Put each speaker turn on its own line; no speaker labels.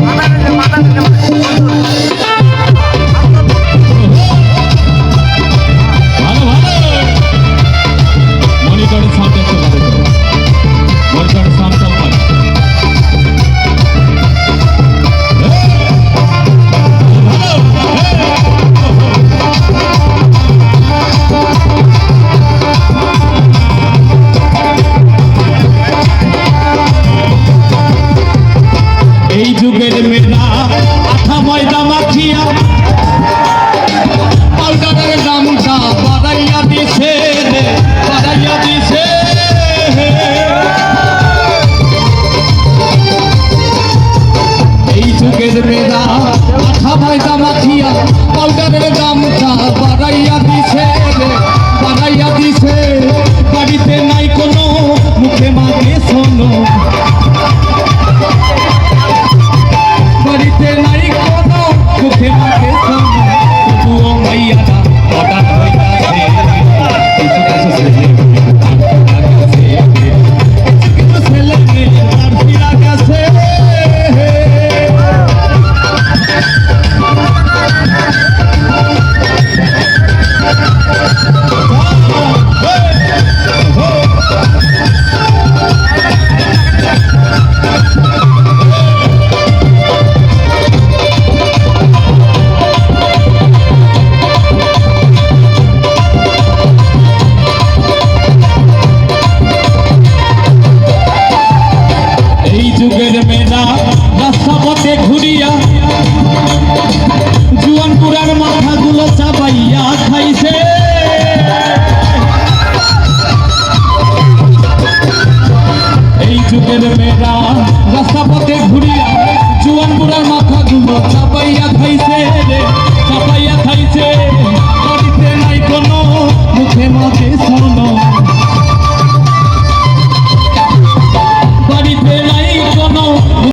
mana ada mana ada সবাই দামাথিয়া পাউডারের কথাগুলো চাপাইয়া খাইছে। এই যুগের মেয়েরা রাস্তা পথে ঘুরিয়া জুয়ান বুড়ার মাথাগুলো চাপাইয়া খাইছে।